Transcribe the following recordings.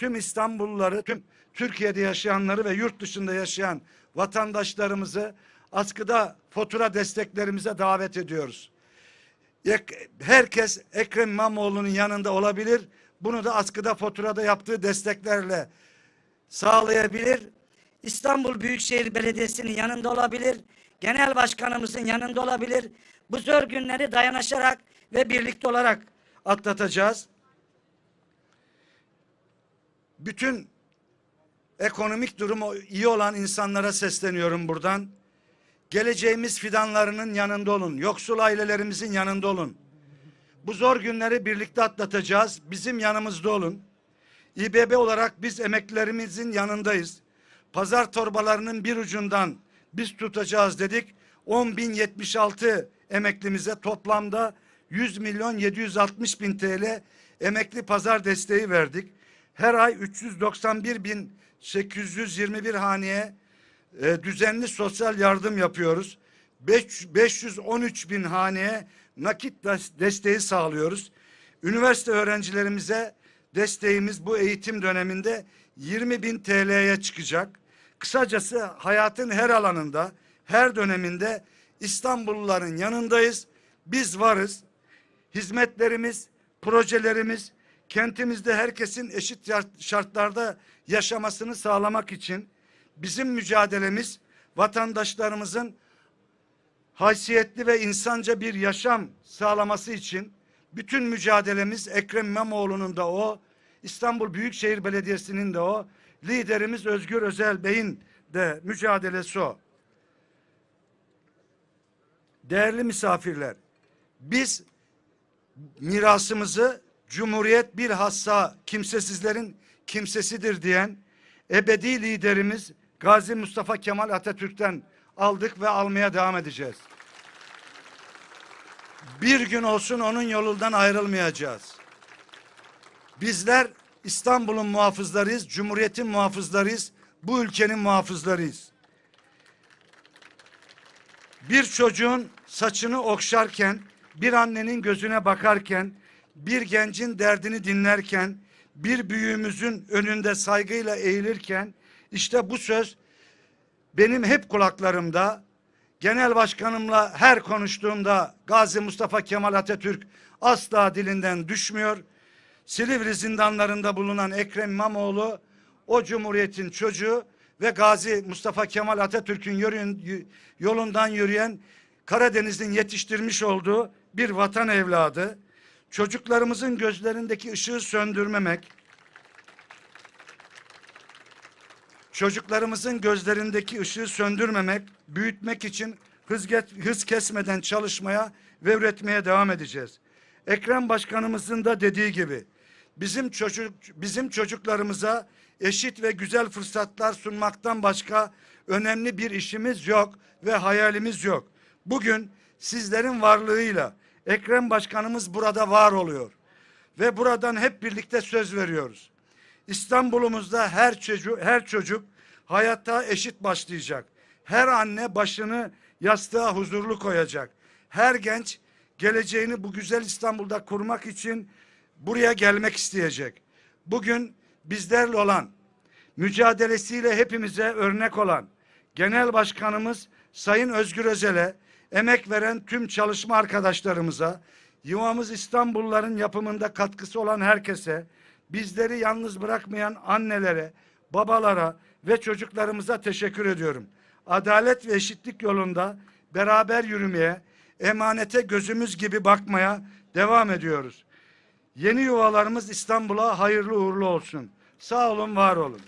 tüm İstanbulluları, tüm Türkiye'de yaşayanları ve yurt dışında yaşayan vatandaşlarımızı askıda fatura desteklerimize davet ediyoruz. Herkes Ekrem İmamoğlu'nun yanında olabilir. Bunu da askıda faturada yaptığı desteklerle sağlayabilir. İstanbul Büyükşehir Belediyesi'nin yanında olabilir. Genel başkanımızın yanında olabilir. Bu zor günleri dayanışarak ve birlikte olarak atlatacağız. Bütün ekonomik durumu iyi olan insanlara sesleniyorum buradan. Geleceğimiz fidanlarının yanında olun. Yoksul ailelerimizin yanında olun. Bu zor günleri birlikte atlatacağız. Bizim yanımızda olun. İBB olarak biz emeklilerimizin yanındayız. Pazar torbalarının bir ucundan biz tutacağız dedik. 10.076 emeklimize toplamda 100 milyon 760 bin TL emekli pazar desteği verdik. Her ay 391 bin 821 haneye e, düzenli sosyal yardım yapıyoruz. Beş- 513 bin haneye nakit des- desteği sağlıyoruz. Üniversite öğrencilerimize desteğimiz bu eğitim döneminde 20 bin TL'ye çıkacak. Kısacası hayatın her alanında, her döneminde İstanbulluların yanındayız. Biz varız. Hizmetlerimiz, projelerimiz kentimizde herkesin eşit şartlarda yaşamasını sağlamak için bizim mücadelemiz vatandaşlarımızın haysiyetli ve insanca bir yaşam sağlaması için bütün mücadelemiz Ekrem İmamoğlu'nun da o, İstanbul Büyükşehir Belediyesi'nin de o, liderimiz Özgür Özel Bey'in de mücadelesi o. Değerli misafirler, biz mirasımızı Cumhuriyet bilhassa kimsesizlerin kimsesidir diyen ebedi liderimiz Gazi Mustafa Kemal Atatürk'ten aldık ve almaya devam edeceğiz. Bir gün olsun onun yolundan ayrılmayacağız. Bizler İstanbul'un muhafızlarıyız, Cumhuriyet'in muhafızlarıyız, bu ülkenin muhafızlarıyız. Bir çocuğun saçını okşarken, bir annenin gözüne bakarken, bir gencin derdini dinlerken, bir büyüğümüzün önünde saygıyla eğilirken, işte bu söz benim hep kulaklarımda, genel başkanımla her konuştuğumda Gazi Mustafa Kemal Atatürk asla dilinden düşmüyor. Silivri zindanlarında bulunan Ekrem İmamoğlu o cumhuriyetin çocuğu ve Gazi Mustafa Kemal Atatürk'ün yolundan yürüyen Karadeniz'in yetiştirmiş olduğu bir vatan evladı. Çocuklarımızın gözlerindeki ışığı söndürmemek, çocuklarımızın gözlerindeki ışığı söndürmemek, büyütmek için hız, hız kesmeden çalışmaya ve üretmeye devam edeceğiz. Ekrem Başkanımızın da dediği gibi bizim çocuk bizim çocuklarımıza eşit ve güzel fırsatlar sunmaktan başka önemli bir işimiz yok ve hayalimiz yok. Bugün sizlerin varlığıyla Ekrem Başkanımız burada var oluyor ve buradan hep birlikte söz veriyoruz. İstanbul'umuzda her çocuk her çocuk hayatta eşit başlayacak. Her anne başını yastığa huzurlu koyacak. Her genç geleceğini bu güzel İstanbul'da kurmak için buraya gelmek isteyecek. Bugün bizlerle olan mücadelesiyle hepimize örnek olan Genel Başkanımız Sayın Özgür Özel'e, emek veren tüm çalışma arkadaşlarımıza, yuvamız İstanbulluların yapımında katkısı olan herkese, bizleri yalnız bırakmayan annelere, babalara ve çocuklarımıza teşekkür ediyorum. Adalet ve eşitlik yolunda beraber yürümeye, emanete gözümüz gibi bakmaya devam ediyoruz. Yeni yuvalarımız İstanbul'a hayırlı uğurlu olsun. Sağ olun, var olun.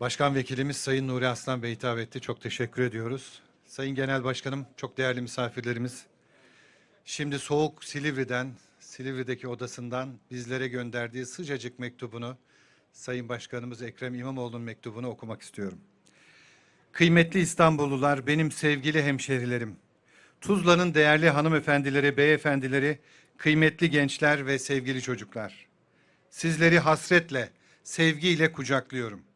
Başkan Vekilimiz Sayın Nuri Aslan Bey hitap etti. Çok teşekkür ediyoruz. Sayın Genel Başkanım, çok değerli misafirlerimiz. Şimdi soğuk Silivri'den, Silivri'deki odasından bizlere gönderdiği sıcacık mektubunu Sayın Başkanımız Ekrem İmamoğlu'nun mektubunu okumak istiyorum. Kıymetli İstanbullular, benim sevgili hemşerilerim. Tuzla'nın değerli hanımefendileri, beyefendileri, kıymetli gençler ve sevgili çocuklar. Sizleri hasretle, sevgiyle kucaklıyorum.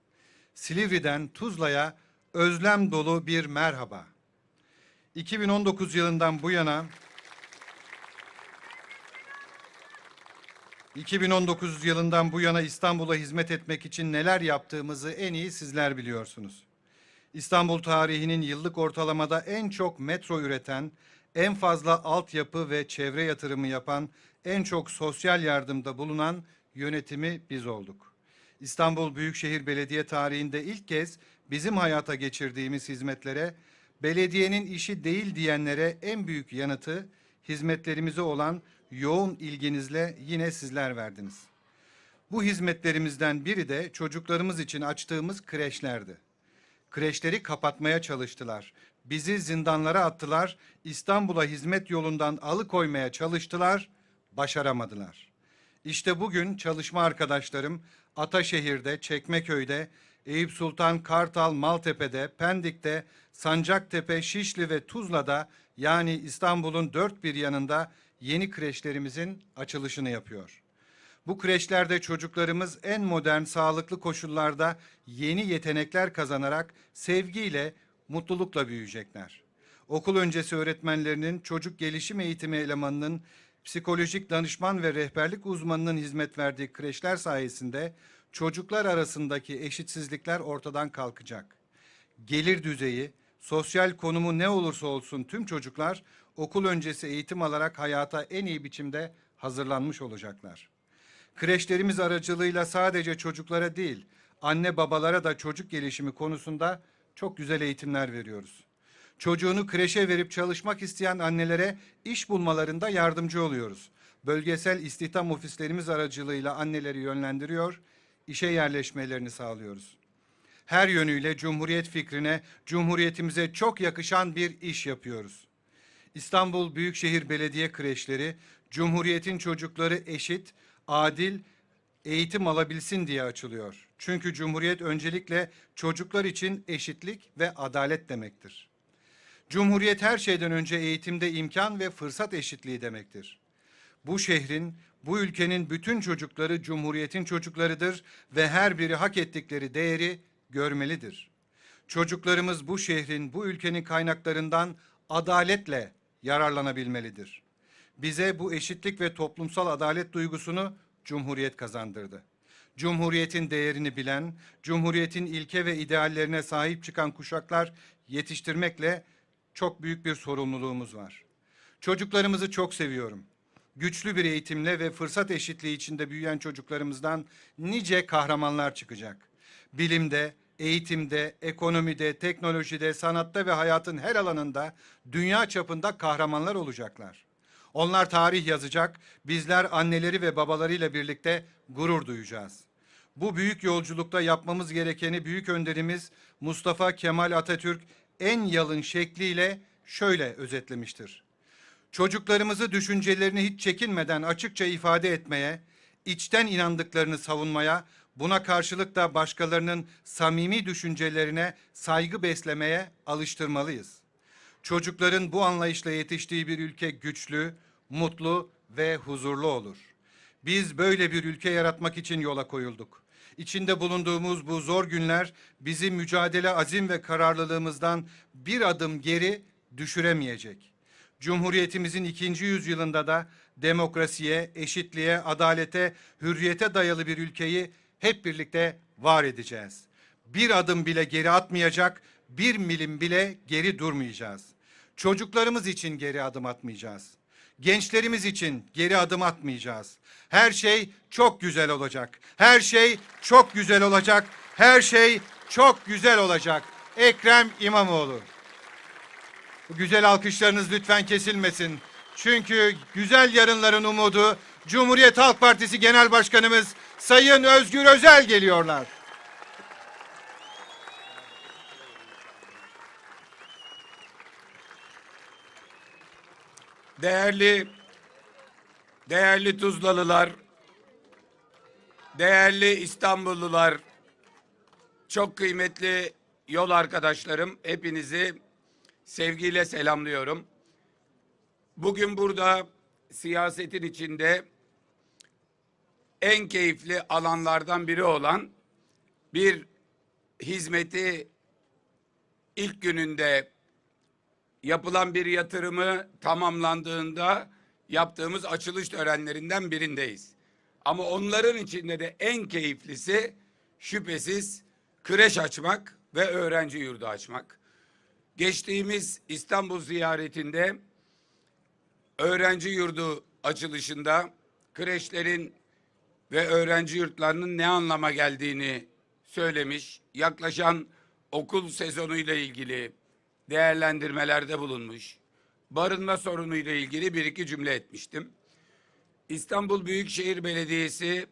Silivri'den Tuzla'ya özlem dolu bir merhaba. 2019 yılından bu yana 2019 yılından bu yana İstanbul'a hizmet etmek için neler yaptığımızı en iyi sizler biliyorsunuz. İstanbul tarihinin yıllık ortalamada en çok metro üreten, en fazla altyapı ve çevre yatırımı yapan, en çok sosyal yardımda bulunan yönetimi biz olduk. İstanbul Büyükşehir Belediye tarihinde ilk kez bizim hayata geçirdiğimiz hizmetlere, belediyenin işi değil diyenlere en büyük yanıtı hizmetlerimize olan yoğun ilginizle yine sizler verdiniz. Bu hizmetlerimizden biri de çocuklarımız için açtığımız kreşlerdi. Kreşleri kapatmaya çalıştılar. Bizi zindanlara attılar. İstanbul'a hizmet yolundan alıkoymaya çalıştılar. Başaramadılar. İşte bugün çalışma arkadaşlarım Ataşehir'de, Çekmeköy'de, Eyüp Sultan, Kartal, Maltepe'de, Pendik'te, Sancaktepe, Şişli ve Tuzla'da yani İstanbul'un dört bir yanında yeni kreşlerimizin açılışını yapıyor. Bu kreşlerde çocuklarımız en modern sağlıklı koşullarda yeni yetenekler kazanarak sevgiyle, mutlulukla büyüyecekler. Okul öncesi öğretmenlerinin, çocuk gelişim eğitimi elemanının, psikolojik danışman ve rehberlik uzmanının hizmet verdiği kreşler sayesinde çocuklar arasındaki eşitsizlikler ortadan kalkacak. Gelir düzeyi, sosyal konumu ne olursa olsun tüm çocuklar okul öncesi eğitim alarak hayata en iyi biçimde hazırlanmış olacaklar. Kreşlerimiz aracılığıyla sadece çocuklara değil, anne babalara da çocuk gelişimi konusunda çok güzel eğitimler veriyoruz. Çocuğunu kreşe verip çalışmak isteyen annelere iş bulmalarında yardımcı oluyoruz. Bölgesel istihdam ofislerimiz aracılığıyla anneleri yönlendiriyor, işe yerleşmelerini sağlıyoruz. Her yönüyle Cumhuriyet fikrine, Cumhuriyetimize çok yakışan bir iş yapıyoruz. İstanbul Büyükşehir Belediye Kreşleri, Cumhuriyet'in çocukları eşit, adil eğitim alabilsin diye açılıyor. Çünkü Cumhuriyet öncelikle çocuklar için eşitlik ve adalet demektir. Cumhuriyet her şeyden önce eğitimde imkan ve fırsat eşitliği demektir. Bu şehrin, bu ülkenin bütün çocukları Cumhuriyet'in çocuklarıdır ve her biri hak ettikleri değeri görmelidir. Çocuklarımız bu şehrin, bu ülkenin kaynaklarından adaletle yararlanabilmelidir. Bize bu eşitlik ve toplumsal adalet duygusunu Cumhuriyet kazandırdı. Cumhuriyetin değerini bilen, Cumhuriyetin ilke ve ideallerine sahip çıkan kuşaklar yetiştirmekle çok büyük bir sorumluluğumuz var. Çocuklarımızı çok seviyorum. Güçlü bir eğitimle ve fırsat eşitliği içinde büyüyen çocuklarımızdan nice kahramanlar çıkacak. Bilimde, eğitimde, ekonomide, teknolojide, sanatta ve hayatın her alanında dünya çapında kahramanlar olacaklar. Onlar tarih yazacak, bizler anneleri ve babalarıyla birlikte gurur duyacağız. Bu büyük yolculukta yapmamız gerekeni büyük önderimiz Mustafa Kemal Atatürk en yalın şekliyle şöyle özetlemiştir. Çocuklarımızı düşüncelerini hiç çekinmeden açıkça ifade etmeye, içten inandıklarını savunmaya, buna karşılık da başkalarının samimi düşüncelerine saygı beslemeye alıştırmalıyız. Çocukların bu anlayışla yetiştiği bir ülke güçlü, mutlu ve huzurlu olur. Biz böyle bir ülke yaratmak için yola koyulduk. İçinde bulunduğumuz bu zor günler bizi mücadele azim ve kararlılığımızdan bir adım geri düşüremeyecek. Cumhuriyetimizin ikinci yüzyılında da demokrasiye, eşitliğe, adalete, hürriyete dayalı bir ülkeyi hep birlikte var edeceğiz. Bir adım bile geri atmayacak, bir milim bile geri durmayacağız. Çocuklarımız için geri adım atmayacağız. Gençlerimiz için geri adım atmayacağız. Her şey çok güzel olacak. Her şey çok güzel olacak. Her şey çok güzel olacak. Ekrem İmamoğlu. Bu güzel alkışlarınız lütfen kesilmesin. Çünkü güzel yarınların umudu Cumhuriyet Halk Partisi Genel Başkanımız Sayın Özgür Özel geliyorlar. Değerli değerli Tuzlalılar, değerli İstanbullular, çok kıymetli yol arkadaşlarım, hepinizi sevgiyle selamlıyorum. Bugün burada siyasetin içinde en keyifli alanlardan biri olan bir hizmeti ilk gününde yapılan bir yatırımı tamamlandığında yaptığımız açılış törenlerinden birindeyiz. Ama onların içinde de en keyiflisi şüphesiz kreş açmak ve öğrenci yurdu açmak. Geçtiğimiz İstanbul ziyaretinde öğrenci yurdu açılışında kreşlerin ve öğrenci yurtlarının ne anlama geldiğini söylemiş. Yaklaşan okul sezonu ile ilgili değerlendirmelerde bulunmuş. Barınma sorunu ile ilgili bir iki cümle etmiştim. İstanbul Büyükşehir Belediyesi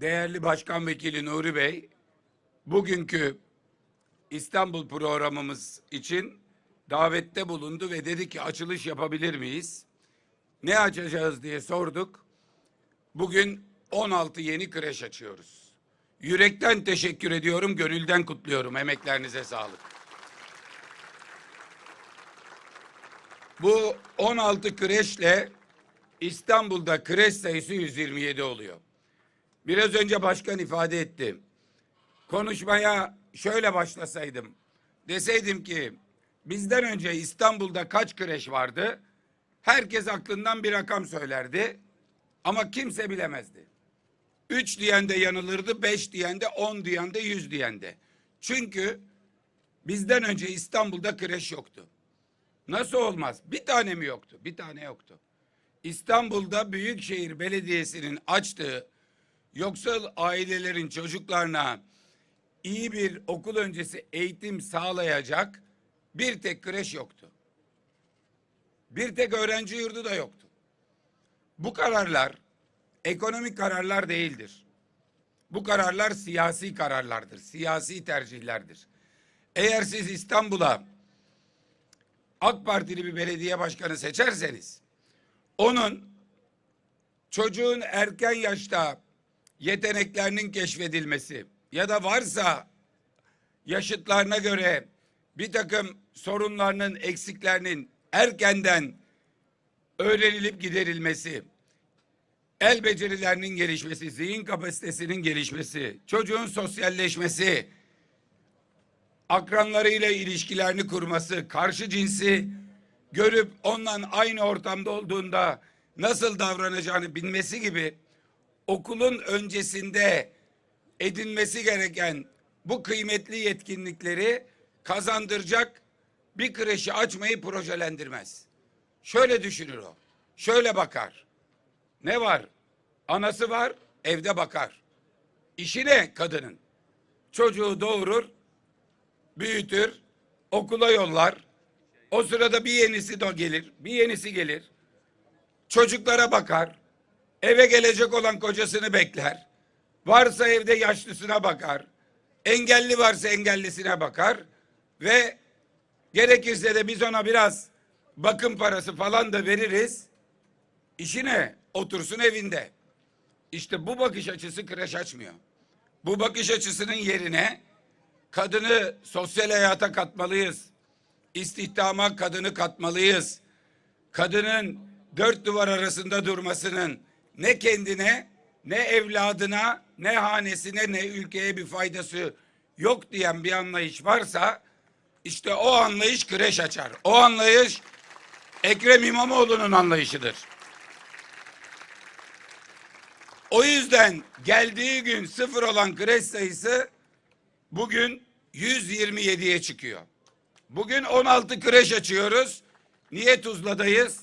değerli Başkan Vekili Nuri Bey bugünkü İstanbul programımız için davette bulundu ve dedi ki açılış yapabilir miyiz? Ne açacağız diye sorduk. Bugün 16 yeni kreş açıyoruz. Yürekten teşekkür ediyorum, gönülden kutluyorum. Emeklerinize sağlık. Bu 16 kreşle İstanbul'da kreş sayısı 127 oluyor. Biraz önce başkan ifade etti. Konuşmaya şöyle başlasaydım. Deseydim ki bizden önce İstanbul'da kaç kreş vardı? Herkes aklından bir rakam söylerdi. Ama kimse bilemezdi. Üç diyen de yanılırdı, beş diyen de, on diyen de, yüz diyen de. Çünkü bizden önce İstanbul'da kreş yoktu. Nasıl olmaz? Bir tane mi yoktu? Bir tane yoktu. İstanbul'da Büyükşehir Belediyesi'nin açtığı yoksul ailelerin çocuklarına iyi bir okul öncesi eğitim sağlayacak bir tek kreş yoktu. Bir tek öğrenci yurdu da yoktu. Bu kararlar ekonomik kararlar değildir. Bu kararlar siyasi kararlardır, siyasi tercihlerdir. Eğer siz İstanbul'a AK Partili bir belediye başkanı seçerseniz onun çocuğun erken yaşta yeteneklerinin keşfedilmesi ya da varsa yaşıtlarına göre bir takım sorunlarının, eksiklerinin erkenden öğrenilip giderilmesi, el becerilerinin gelişmesi, zihin kapasitesinin gelişmesi, çocuğun sosyalleşmesi, akranlarıyla ilişkilerini kurması, karşı cinsi görüp onunla aynı ortamda olduğunda nasıl davranacağını bilmesi gibi okulun öncesinde edinmesi gereken bu kıymetli yetkinlikleri kazandıracak bir kreşi açmayı projelendirmez. Şöyle düşünür o. Şöyle bakar. Ne var? Anası var, evde bakar. İşi ne kadının? Çocuğu doğurur, büyütür, okula yollar. O sırada bir yenisi de gelir, bir yenisi gelir. Çocuklara bakar. Eve gelecek olan kocasını bekler. Varsa evde yaşlısına bakar. Engelli varsa engellisine bakar ve gerekirse de biz ona biraz bakım parası falan da veririz. İşine otursun evinde. İşte bu bakış açısı kreş açmıyor. Bu bakış açısının yerine kadını sosyal hayata katmalıyız. İstihdama kadını katmalıyız. Kadının dört duvar arasında durmasının ne kendine ne evladına ne hanesine ne ülkeye bir faydası yok diyen bir anlayış varsa işte o anlayış kreş açar. O anlayış Ekrem İmamoğlu'nun anlayışıdır. O yüzden geldiği gün sıfır olan kreş sayısı bugün 127'ye çıkıyor. Bugün 16 kreş açıyoruz. Niye Tuzla'dayız?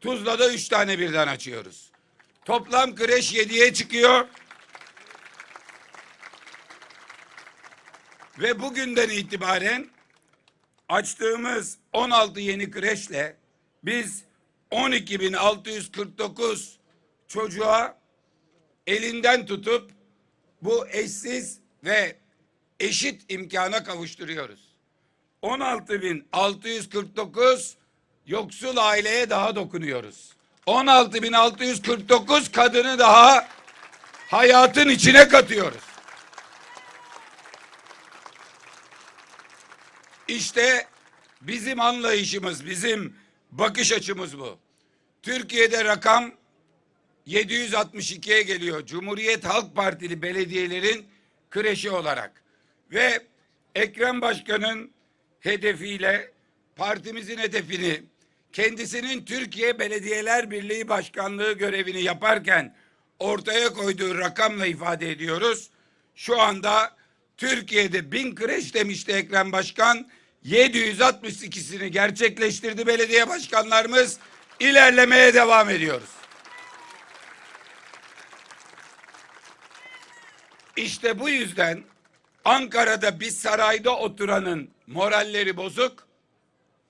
Tuzla'da 3 tane birden açıyoruz. Toplam kreş 7'ye çıkıyor. Ve bugünden itibaren açtığımız 16 yeni kreşle biz 12.649 çocuğa elinden tutup bu eşsiz ve eşit imkana kavuşturuyoruz. 16.649 yoksul aileye daha dokunuyoruz. 16.649 kadını daha hayatın içine katıyoruz. İşte bizim anlayışımız, bizim bakış açımız bu. Türkiye'de rakam 762'ye geliyor. Cumhuriyet Halk Partili belediyelerin kreşi olarak. Ve Ekrem Başkan'ın hedefiyle partimizin hedefini kendisinin Türkiye Belediyeler Birliği Başkanlığı görevini yaparken ortaya koyduğu rakamla ifade ediyoruz. Şu anda Türkiye'de bin kreş demişti Ekrem Başkan. 762'sini gerçekleştirdi belediye başkanlarımız. İlerlemeye devam ediyoruz. İşte bu yüzden Ankara'da bir sarayda oturanın moralleri bozuk,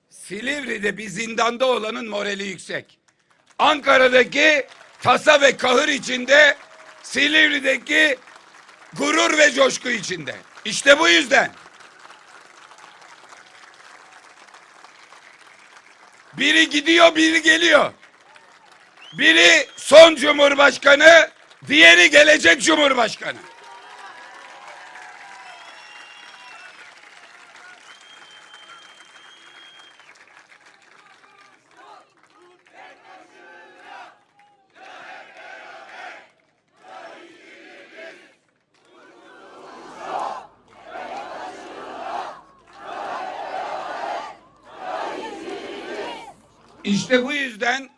Silivri'de bir zindanda olanın morali yüksek. Ankara'daki tasa ve kahır içinde, Silivri'deki gurur ve coşku içinde. İşte bu yüzden. Biri gidiyor, biri geliyor. Biri son cumhurbaşkanı, diğeri gelecek cumhurbaşkanı. İşte bu yüzden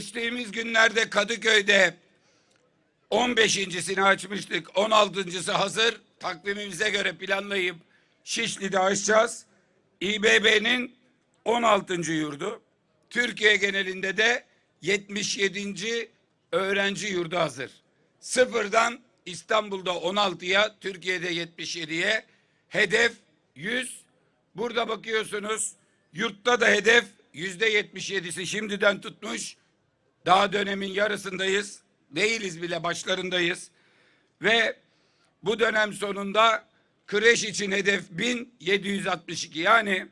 geçtiğimiz günlerde Kadıköy'de 15.sini açmıştık. 16.sı hazır. Takvimimize göre planlayıp Şişli'de açacağız. İBB'nin 16. yurdu. Türkiye genelinde de 77. öğrenci yurdu hazır. Sıfırdan İstanbul'da 16'ya, Türkiye'de 77'ye hedef 100. Burada bakıyorsunuz yurtta da hedef yüzde 77'si şimdiden tutmuş. Daha dönemin yarısındayız. Değiliz bile başlarındayız. Ve bu dönem sonunda kreş için hedef 1762 yani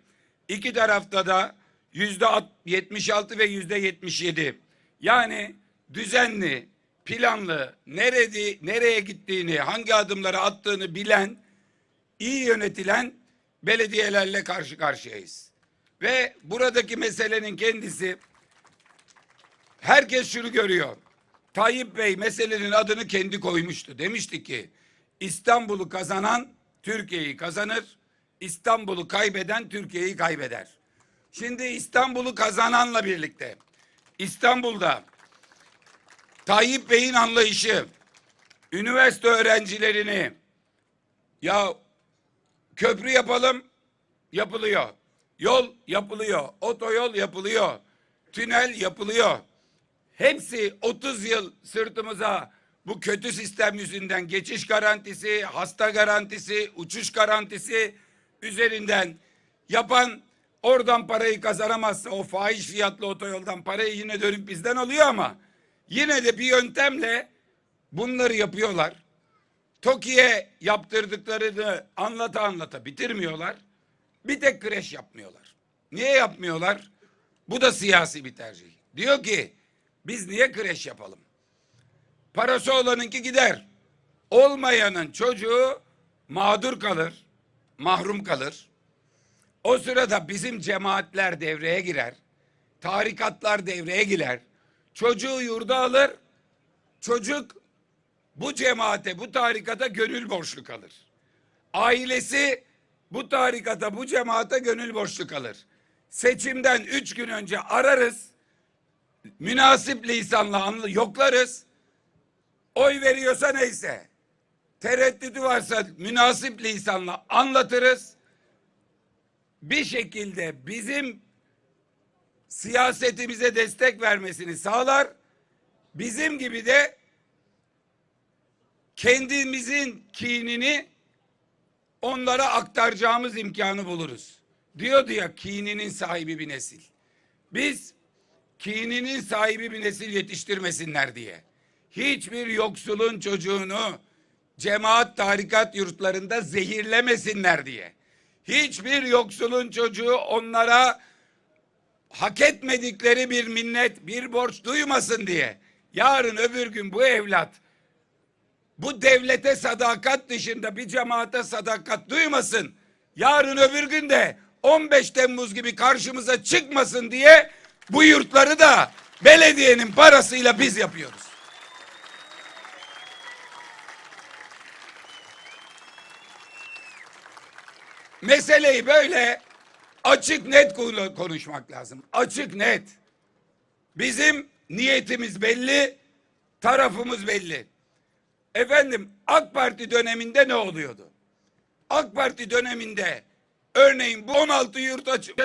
iki tarafta da yüzde 76 ve yüzde 77 yani düzenli planlı nerede nereye gittiğini hangi adımları attığını bilen iyi yönetilen belediyelerle karşı karşıyayız. Ve buradaki meselenin kendisi herkes şunu görüyor. Tayyip Bey meselenin adını kendi koymuştu. Demişti ki İstanbul'u kazanan Türkiye'yi kazanır. İstanbul'u kaybeden Türkiye'yi kaybeder. Şimdi İstanbul'u kazananla birlikte İstanbul'da Tayyip Bey'in anlayışı üniversite öğrencilerini ya köprü yapalım yapılıyor. Yol yapılıyor. Otoyol yapılıyor. Tünel yapılıyor. Hepsi 30 yıl sırtımıza bu kötü sistem yüzünden geçiş garantisi, hasta garantisi, uçuş garantisi üzerinden yapan oradan parayı kazanamazsa o fahiş fiyatlı otoyoldan parayı yine dönüp bizden alıyor ama yine de bir yöntemle bunları yapıyorlar. TOKİ'ye yaptırdıklarını anlata anlata bitirmiyorlar. Bir tek kreş yapmıyorlar. Niye yapmıyorlar? Bu da siyasi bir tercih. Diyor ki biz niye kreş yapalım? Parası olanınki gider. Olmayanın çocuğu mağdur kalır, mahrum kalır. O sırada bizim cemaatler devreye girer. Tarikatlar devreye girer. Çocuğu yurda alır. Çocuk bu cemaate, bu tarikata gönül borçlu kalır. Ailesi bu tarikata, bu cemaate gönül borçlu kalır. Seçimden üç gün önce ararız. Münasip lisanla anlı yoklarız. Oy veriyorsa neyse. Tereddütü varsa münasip lisanla anlatırız. Bir şekilde bizim siyasetimize destek vermesini sağlar. Bizim gibi de kendimizin kinini onlara aktaracağımız imkanı buluruz. Diyordu ya kininin sahibi bir nesil. Biz kininin sahibi bir nesil yetiştirmesinler diye. Hiçbir yoksulun çocuğunu cemaat tarikat yurtlarında zehirlemesinler diye. Hiçbir yoksulun çocuğu onlara hak etmedikleri bir minnet, bir borç duymasın diye. Yarın öbür gün bu evlat bu devlete sadakat dışında bir cemaate sadakat duymasın. Yarın öbür gün de 15 Temmuz gibi karşımıza çıkmasın diye bu yurtları da belediyenin parasıyla biz yapıyoruz. Meseleyi böyle Açık net konu- konuşmak lazım. Açık net. Bizim niyetimiz belli, tarafımız belli. Efendim AK Parti döneminde ne oluyordu? AK Parti döneminde örneğin bu 16 yurt açık